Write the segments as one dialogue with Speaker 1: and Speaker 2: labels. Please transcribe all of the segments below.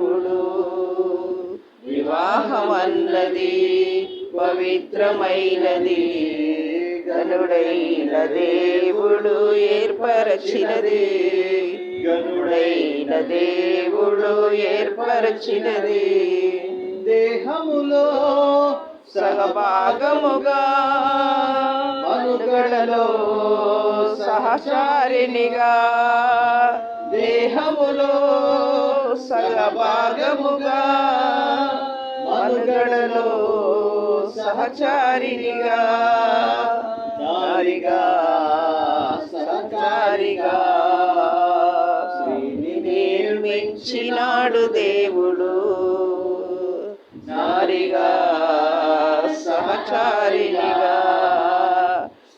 Speaker 1: దేవుడు. వివాహమన్నది పవిత్రమైనది. గనుడైన దేవుడు ఏర్పరచినది. గనుడైన దేవుడు ఏర్పరచినది.
Speaker 2: దేహములో
Speaker 1: సహభాగముగా మనుగడలో సహచారినిగా దేహములో భాగముగా మనుగడలో సహచారినిగా. దారిగా సహచారిగా శ్రీని నిర్మించినాడు దేవుడు. నారిగా సహచారినిగా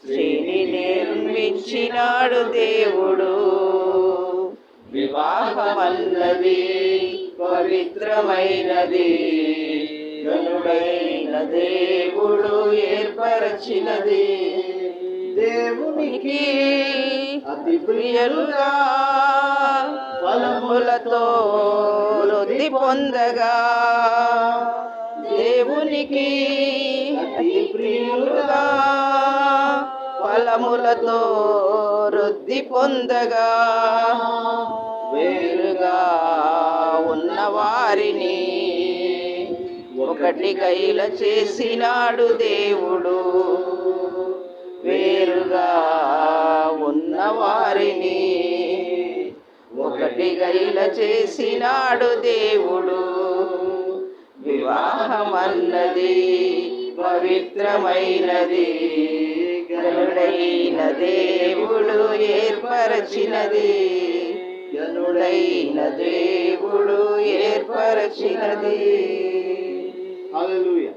Speaker 1: శ్రీని నిర్మించినాడు దేవుడు. వివాహమన్నది పవిత్రమైనది. గనుడైన దేవుడు ఏర్పరచినది.
Speaker 2: దేవునికి
Speaker 1: అతి ప్రియలుగా ఫలములతో వృద్ధి పొందగా దేవునికి అతి ప్రియులుగా ఫలములతో వృద్ధి పొందగా. వేరుగా ఉన్న వారిని ఒకటి కైల చేసినాడు దేవుడు. వేరుగా ఉన్న వారిని ఒకటి గైల చేసినాడు దేవుడు. వివాహమన్నది పవిత్రమైనది. ఎనుడైన దేవుడు ఏర్పరచినది. ఎనుడైన దేవుడు ఏర్పరచినది. అలలుయ